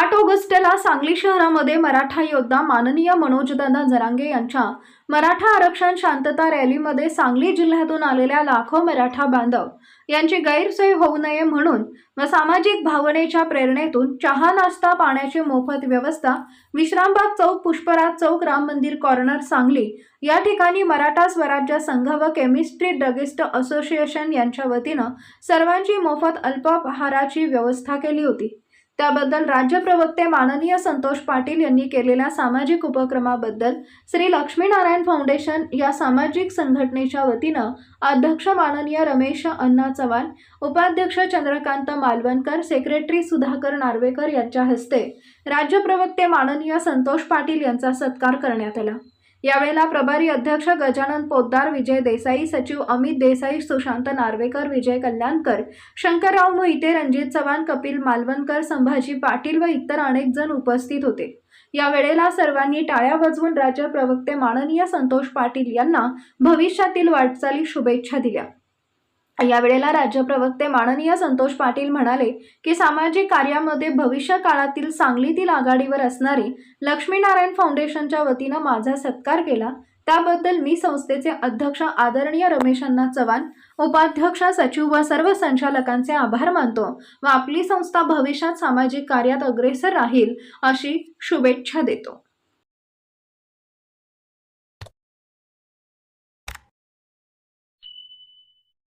आठ ऑगस्टला सांगली शहरामध्ये मराठा योद्धा माननीय मनोजदादा जरांगे यांच्या मराठा आरक्षण शांतता रॅलीमध्ये सांगली जिल्ह्यातून आलेल्या लाखो मराठा बांधव यांची गैरसोय होऊ नये म्हणून व सामाजिक भावनेच्या प्रेरणेतून चहा नाश्ता पाण्याची मोफत व्यवस्था विश्रामबाग चौक पुष्पराज चौक राम मंदिर कॉर्नर सांगली या ठिकाणी मराठा स्वराज्य संघ व केमिस्ट्री ड्रगिस्ट असोसिएशन यांच्या वतीनं सर्वांची मोफत अल्पाहाराची व्यवस्था केली होती. त्याबद्दल राज्य प्रवक्ते माननीय संतोष पाटील यांनी केलेल्या सामाजिक उपक्रमाबद्दल श्री लक्ष्मीनारायण फाउंडेशन या सामाजिक संघटनेच्या वतीनं अध्यक्ष माननीय रमेश अण्णा चव्हाण उपाध्यक्ष चंद्रकांत मालवणकर सेक्रेटरी सुधाकर नार्वेकर यांच्या हस्ते राज्य प्रवक्ते माननीय संतोष पाटील यांचा सत्कार करण्यात आला. यावेळेला प्रभारी अध्यक्ष गजानन पोद्दार विजय देसाई सचिव अमित देसाई सुशांत नार्वेकर विजय कल्याणकर शंकरराव मोहिते रणजित चव्हाण कपिल मालवणकर संभाजी पाटील व इतर अनेक जण उपस्थित होते. या वेळेला सर्वांनी टाळ्या वाजवून राज्य प्रवक्ते माननीय संतोष पाटील यांना भविष्यातील वाटचाली शुभेच्छा दिल्या. यावेळेला राज्य प्रवक्ते माननीय संतोष पाटील म्हणाले की सामाजिक कार्यामध्ये भविष्य काळातील सांगलीतील आघाडीवर असणारे लक्ष्मीनारायण फाउंडेशनच्या वतीनं माझा सत्कार केला. त्याबद्दल मी संस्थेचे अध्यक्ष आदरणीय रमेश अण्णा चव्हाण उपाध्यक्ष सचिव व सर्व संचालकांचे आभार मानतो व आपली संस्था भविष्यात सामाजिक कार्यात अग्रेसर राहील अशी शुभेच्छा देतो.